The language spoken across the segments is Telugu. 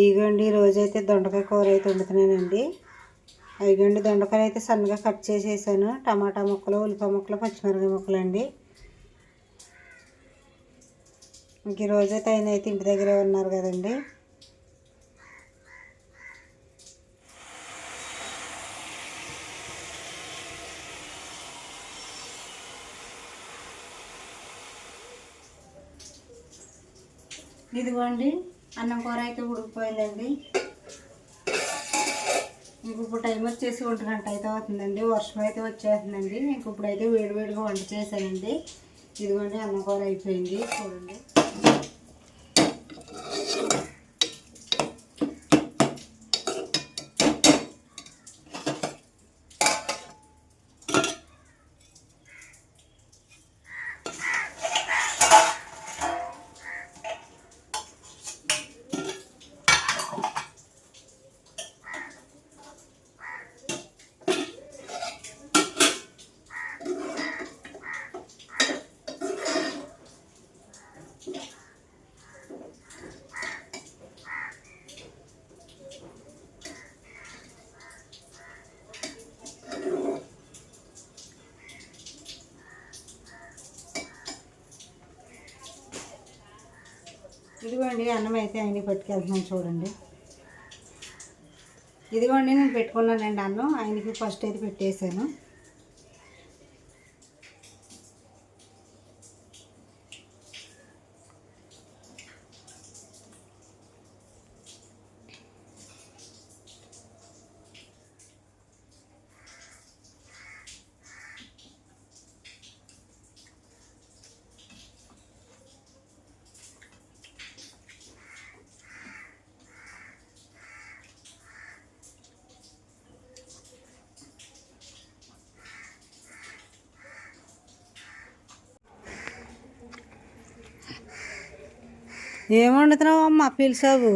ఇగోండి రోజైతే దొండకాయ కూర అయితే వండుతున్నానండి. ఇగోండి దొండకాయలు అయితే సన్నగా కట్ చేసేసాను. టమాటా ముక్కలు ఉల్లిపాయ ముక్కలు పచ్చిమిరపకాయ ముక్కలు అండి ఇంక రోజైతే ఆయన అయితే ఇంటి దగ్గరే ఉన్నారు కదండి. ఇదిగోండి. అన్నం కూర అయితే ఉడికిపోయిందండి. ఇంక ఇప్పుడు టైం వచ్చేసి ఒంటి గంట అయితే అవుతుందండి. వర్షం అయితే వచ్చేస్తుందండి. ఇంక ఇప్పుడైతే వేడివేడిగా వంట చేశానండి. ఇదిగోండి అన్నం కూర అయిపోయింది. చూడండి. ఇదిగోండి అన్నం అయితే ఆయనకి పట్టుకెళ్తున్నాను చూడండి. ఇదిగోండి నేను పెట్టుకున్నానండి అన్నం ఆయనకి ఫస్ట్ అయితే పెట్టేశాను. ఏం వండుతున్నావు అమ్మ? పిలిచావు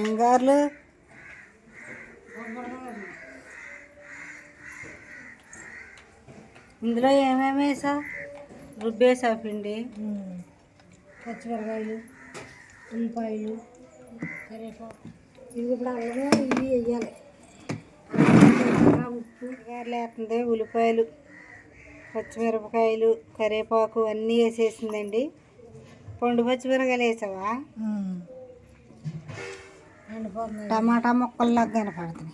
ఏం గారెలు? ఇందులో ఏమేమి వేసా? రుబ్బేసా పిండి. పచ్చిమిరకాయలు ఉల్లిపాయలు కరివేపాకు. ఇవి ఇప్పుడు అల్లమే ఇవి వేయాలి. ఉప్పు వేస్తుంది ఉల్లిపాయలు. పచ్చిమిరపకాయలు కరివేపాకు అన్నీ వేసేసిందండి. పండు పచ్చిమిరకాయలు వేసావా? టమాటా ముక్కల్లాగా కనపడుతున్నాయి.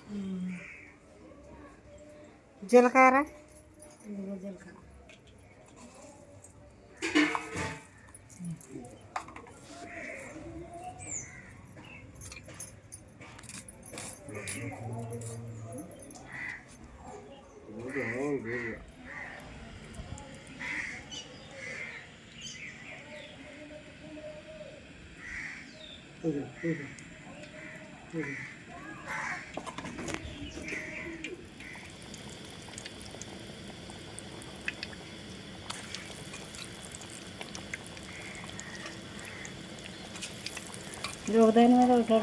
జీలకర్ర. Buyurun, buyurun. Buyurun. rồi da elime de öper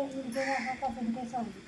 ఇంకే ఇంకే కాకపోతే ఇంకే చాలు మామూలుగా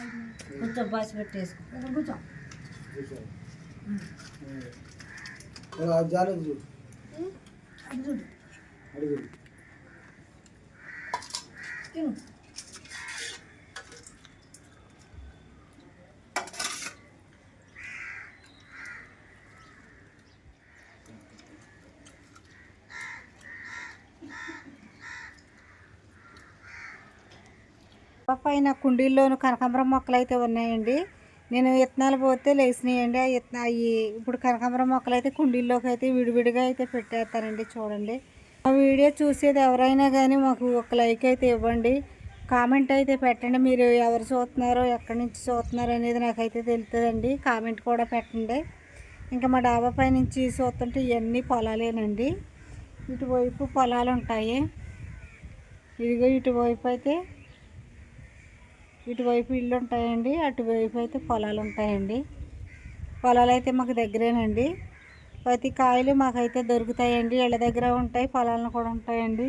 ఇదిగో. ఇదిగో. ఇదిగో. చాలా చెప్తే బాగుంటుంది ఎవరికి? కొంచెం బాసి పెట్టేసుకో ఇక్కడ కూర్చో చూసారు అది జాలేదు చూడు అది చూడు అడుగు తిను పైన కుండీల్లోను కనకాంబరం మొక్కలు అయితే ఉన్నాయండి. నేను విత్తనాలు పోతే లేచినాయండి. ఆ విత్తన అవి ఇప్పుడు కనకాంబరం మొక్కలు అయితే కుండీల్లోకి అయితే విడివిడిగా అయితే పెట్టేస్తానండి చూడండి. ఆ వీడియో చూసేది ఎవరైనా కానీ మాకు ఒక లైక్ అయితే ఇవ్వండి. కామెంట్ అయితే పెట్టండి. మీరు ఎవరు చూస్తున్నారో ఎక్కడి నుంచి చూస్తున్నారో అనేది నాకైతే తెలుస్తుందండి కామెంట్ కూడా పెట్టండి. ఇంకా మా డాబా పై నుంచి చూస్తుంటే ఇవన్నీ పొలాలేనండి. ఇటువైపు పొలాలు ఉంటాయి ఇదిగో ఇటువైపు అయితే ఇటువైపు ఇల్లు ఉంటాయండి అటువైపు అయితే పొలాలు ఉంటాయండి. పొలాలు అయితే మాకు దగ్గరేనండి. ప్రతి కాయలు మాకైతే దొరుకుతాయండి. ఇళ్ళ దగ్గర ఉంటాయి పొలాలను కూడా ఉంటాయండి.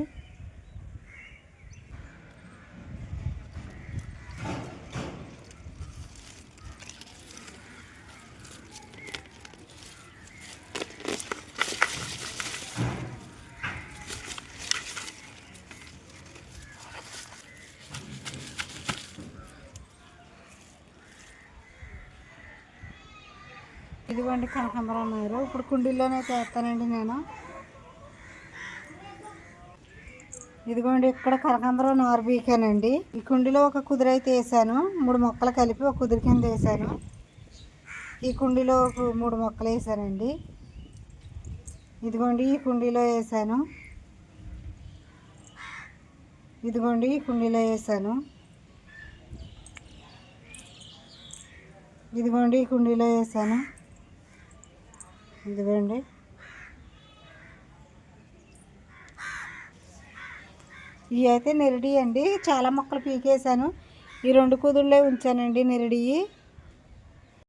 ఇదిగోండి కనకాంబరం అన్నారు ఇప్పుడు కుండీలోనే చేస్తానండి నేను. ఇదిగోండి ఇక్కడ కనకాంబరం నారు బీకానండి ఈ కుండీలో ఒక కుదిరైతే అయితే వేసాను. మూడు మొక్కలు కలిపి ఒక కుదిరి కింద వేసాను. ఈ కుండీలో ఒక మూడు మొక్కలు వేసానండి. ఇదిగోండి ఈ కుండీలో వేసాను. ఇదిగోండి ఈ కుండీలో వేసాను. ఇదిగోండి ఈ కుండీలో వేసాను. ఇదిగోండి ఇవి అయితే నిరడి అండి చాలా మొక్కలు పీకేసాను ఈ రెండు కుదుళ్ళే ఉంచానండి నిరడియి